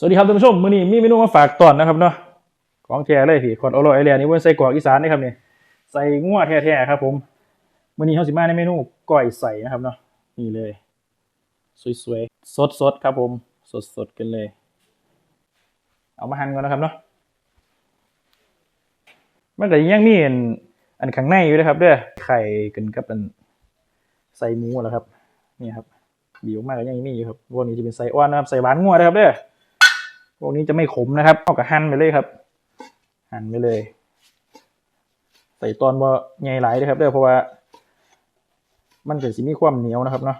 สวัสดีครับท่านผู้ชมมื้อนี้มีเมนูมาฝากตอนนะครับเนาะของแท้เลยพี่คอนโอโรไอเรียนี่เว้นใส่กรอกอีสานนี่ครับเนี่ยใส่งัวแท้ๆครับผมมื้อนี้เฮาสิมาในเมนูก้อยใส่นะครับเนาะนี่เลย สวยๆสดๆครับผม สดๆกันเลย เอามาหั่นก่อนนะครับเนาะมันก็ยังมีอันอันข้างในอยู่นะครับเด้อไข่กันกับอันใส่หมูแล้วครับนี่ครับบีออกมาก็ยังมีอยู่ครับวกนี้จะเป็นไส้อ่อนนะครับใส่หวานงัวนะครับเด้อ พวกนี้จะไม่ขมนะครับเอากับหั่นไปเลยครับ หั่นไปเลย ใส่ตอนบ่ใหญ่หลายเลยครับเด้อเพราะว่า มันจะสิมีความเหนียวนะครับเนาะ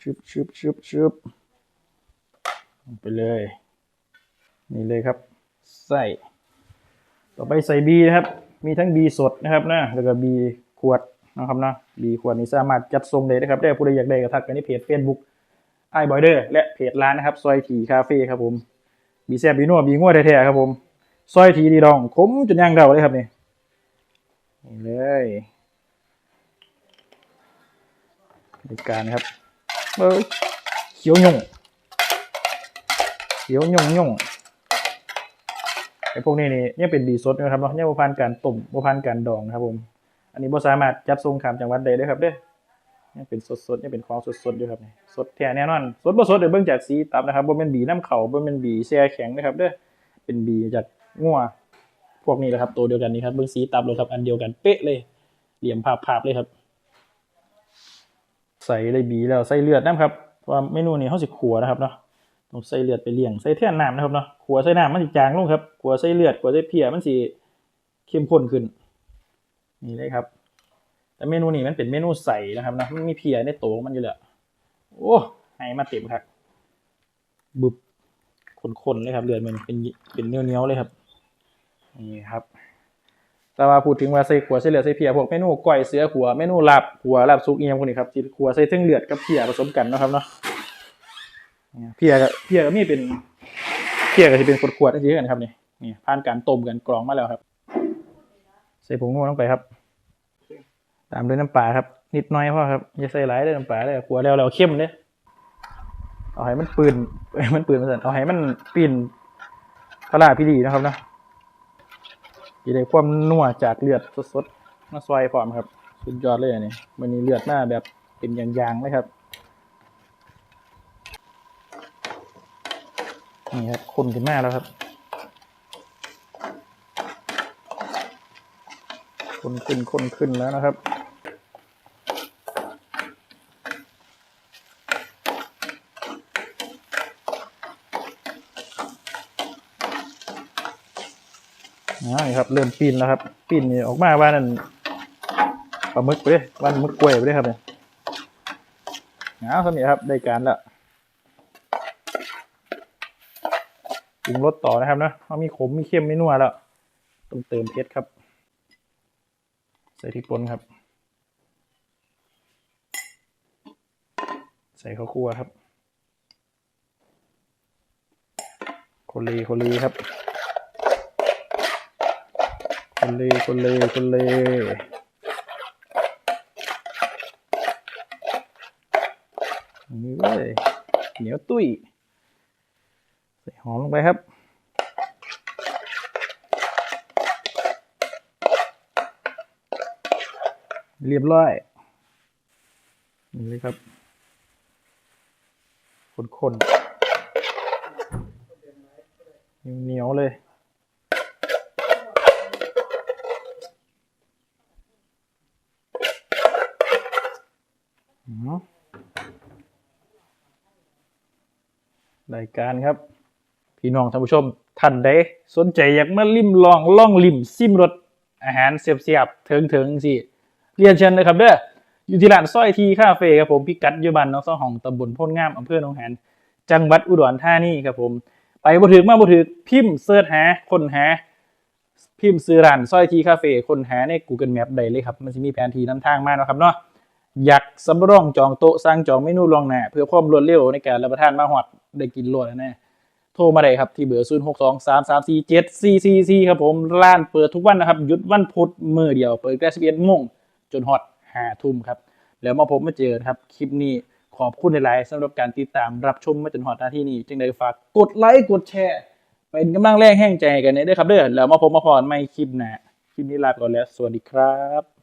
ชึบชึบชึบชึบลงไปเลย นี่เลยครับใส่ต่อไปใส่บีนะครับ มีทั้งบีสดนะครับนะแล้วก็บีขวด นะครับนะบีขวดนี้สามารถจัดทรงได้นะครับได้ผู้ใดอยากได้ก็ทักไปในเพจ Facebook ไอ้บอยเดอร์และเพจร้านนะครับซอยทีคาเฟ่ครับผมบีแซบบีนัวบีงัวแท้ๆครับผมซอยทีดีดองขมจนย่างเดาเลยครับนี่นี่เลยบริการครับเอ้ยเขียวยุ่งเขียวยุ่งยุ่งไอ้พวกนี้นี่ยังเป็นบีสดนะครับเนาะยังบ่ผ่านการต้มบ่ผ่านการดองนะครับผม อันนี้บ่สามารถจัดส่งข้ามจังหวัดได้เด้ครับเด้อยังเป็นสดๆยังเป็นของสดๆอยู่ครับนี่สดแท้แน่นอนสดบ่สดเดี๋ยวเบิ่งจากสีตับนะครับบ่แม่นบีน้ำเขาบ่แม่นบีแช่แข็งนะครับเด้อเป็นบีจากงัวพวกนี้แหละครับตัวเดียวกันนี่ครับเบิ่งสีตับเลยครับอันเดียวกันเป๊ะเลยเหลี่ยมภาพๆเลยครับ ใส่เลยบีแล้วใส่เลือดน้ำครับว่าเมนูนี้เฮาสิขัวนะครับเนาะต้องใส่เลือดไปเลี้ยงใส่แท่นน้ำนะครับเนาะขัวใส่น้ำมันสิจางลงครับขัวใส่เลือดขัวใส่เพียมันสิเข้มข้นขึ้น นี่เลยครับ แต่เมนูนี้มันเป็นเมนูใสนะครับนะมันมีเพียในโตวของมันอยู่แล้วโอ้ให้มาเต็มครับบึบขนๆเลยครับเลือดมันเป็นเป็นเนี้ยวๆเลยครับนี่ครับแต่ว่าพูดถึงว่าใส่ขัวใส่เลือดใส่เพียพวกเมนูก้อยเสือขัวเมนูลาบขัวลาบซุกเอียมพวกนี้ครับที่ขัวใส่ทั้งเลือดกับเพียผสมกันนะครับเนาะเพียกับเพียกับมีเป็นเพียกับที่เป็นขวดๆนั่นคือกันครับนี่นี่ผ่านการต้มกันกรองมาแล้วครับ ใส่ผงนัวลงไปครับ ตามด้วยน้ำปลาครับ นิดหน้อยพอครับอย่าใส่หลายเลยน้ำปลาเลยขัวแล้วแล้วเข้มเลยเอาให้มันปืนเอ้มันปืนมาสั่นเอาให้มันปีนพระราพิดีนะครับนะจะได้ความนัวจากเลือดสดๆมาซอยพร้อมครับ สุดยอดเลยอันนี้มันนี้เลือดหน้าแบบเป็นยางๆเลยครับนี่ครับคนขึ้นมาแล้วครับ คนขึ้นคนขึ้นแล้วนะครับ นี่ครับ เริ่มปีนแล้วครับปีนนี่ออกมาว่านั่นปลาหมึกไปเลยวันมึกกล้วยไปเลยครับเนี่ยเอาสมีครับ ได้การแล้วปรุงรสต่อนะครับนะเขามีขมมีเค็มมีนัวแล้ว ต้องเติมเพชรครับ ส่พริกป่นครับ ใส่ข้าวคั่วครับโคนเลโคนเลครับโคนเลโคนเลโคนเลนี่เลยเหนียวตุ้ย ใส่หอมลงไปครับ เรียบร้อย นี่เลยครับคนๆเหนียวๆเลยรายการครับ พี่น้องท่านผู้ชมท่านใดสนใจอยากมาลิ้มลองล่องลิ้มซิมรสอาหารเสียบๆเถิงๆสิ เรียนเชิญเลยครับเด้ออยู่ที่ร้านสร้อยทีคาเฟ่ครับผมพิกัดยุบันน้องสอห้องตำบลพ้นงามอำเภอหนองหนจังหวัดอุดรธานีครับผมไปบ่ถึกมาบ่ถึกพิมพ์เสิร์ชหาคนหาพิมพ์ซื้อร้านสร้อยทีคาเฟ่คนหาใน Google Map ได้เลยครับมันจะมีแผนที่นำทางมาเนาะครับเนาะอยากสำรองจองโต๊ะสั่งจองเมนูล่วงหน้าเพื่อความรวดเร็วในการรับประทานมาฮอดได้กินรวดแน่โทรมาได้ครับที่เบอร์0 6 2 3 3 4 7 4 4 4ครับผมร้านเปิดทุกวันนะครับหยุดวันพุธมือเดียวเปิดแค่11โมง จนฮอตหาทุ่มครับ แล้วมาพบมาเจอครับ คลิปนี้ขอบคุณหลายๆสำหรับการติดตามรับชมมาจนฮอตหน้าที่นี้จึงได้ฝากกดไลค์กดแชร์ เป็นกำลังแรงแห่งใจกันเด้อครับเด้อแล้วมาพบมาพรไม่คลิปหนะคลิปนี้ลาไปก่อนแล้ว สวัสดีครับ